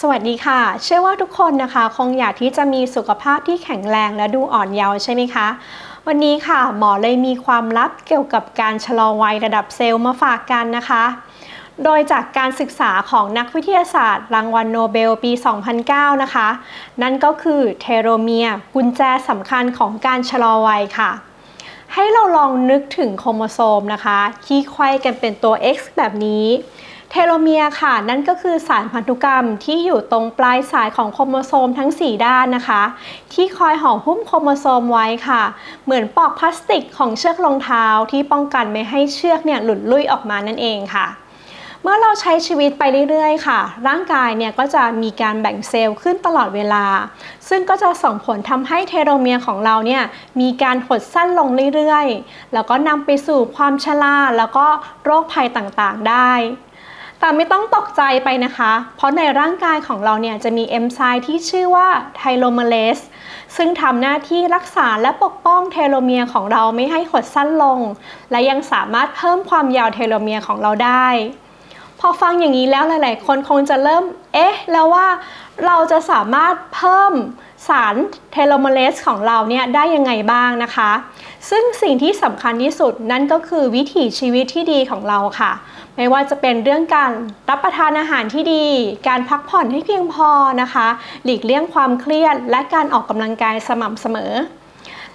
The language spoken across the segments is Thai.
สวัสดีค่ะ เชื่อว่าทุกคนนะคะ คงอยากที่จะมีสุขภาพที่แข็งแรงและดูอ่อนเยาว์ใช่ไหมคะ วันนี้ค่ะ หมอเลยมีความลับเกี่ยวกับการชะลอวัยระดับเซลล์มาฝากกันนะคะ โดยจากการศึกษาของนักวิทยาศาสตร์ รางวัลโนเบลปี 2009 นะคะ นั่นก็คือเทโลเมียร์กุญแจสำคัญของการชะลอวัยค่ะให้เราลองนึกถึงโครโมโซมนะคะ ที่ไขว้กันเป็นตัว X แบบนี้ เทโลเมียร์ค่ะ นั่นก็คือสารพันธุกรรมที่อยู่ตรงปลายสายของโครโมโซมทั้ง 4 ด้านนะคะ ที่คอยห่อหุ้มโครโมโซมไว้ค่ะ เหมือนปลอกพลาสติกของเชือกรองเท้าที่ป้องกันไม่ให้เชือกเนี่ยหลุดลุ่ยออกมานั่นเองค่ะ เมื่อเราใช้ชีวิตไปเรื่อยๆ ค่ะ ร่างกายเนี่ยก็จะมีการแบ่งเซลล์ขึ้นตลอดเวลา ซึ่งก็จะส่งผลทำให้เทโลเมียร์ของเราเนี่ยมีการหดสั้นลงเรื่อยๆ แล้วก็นำไปสู่ความชราแล้วก็โรคภัยต่างๆ ได้ แต่ไม่ต้องตกใจไปนะคะ เพราะในร่างกายของเราเนี่ยจะมีเอนไซม์ที่ชื่อว่าไทโลเมเลสซึ่งทำหน้าที่รักษาและปกป้องเทโลเมียร์ของเราไม่ให้หดสั้นลง และยังสามารถเพิ่มความยาวเทโลเมียร์ของเราได้ พอฟังอย่างนี้แล้วหลาย ๆ คนคงจะเริ่ม เอ๊ะ แล้วว่าเราจะสามารถเพิ่มสารเทโลเมเลสของเราเนี่ยได้ยังไงบ้างนะคะ ซึ่งสิ่งที่สำคัญที่สุดนั่นก็คือวิถีชีวิตที่ดีของเราค่ะ ไม่ว่าจะเป็นเรื่องการรับประทานอาหารที่ดี การพักผ่อนให้เพียงพอนะคะ หลีกเลี่ยงความเครียด และการออกกำลังกายสม่ำเสมอ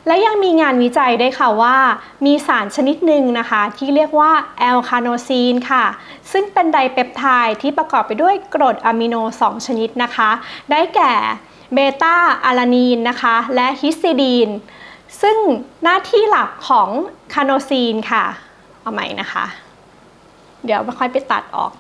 และยังมีงานวิจัยด้วยค่ะว่า มีสารชนิดหนึ่งนะคะ ที่เรียกว่าแอลคาโนซีนค่ะ ซึ่งเป็นไดเปปไทด์ที่ประกอบไปด้วยกรดอะมิโน 2 ชนิดนะคะ ได้แก่เบต้าอาลานีนนะคะ และฮิสติดีน ซึ่งหน้าที่หลักของคาโนซีนค่ะ เอาใหม่นะคะ เดี๋ยวค่อยไปตัดออก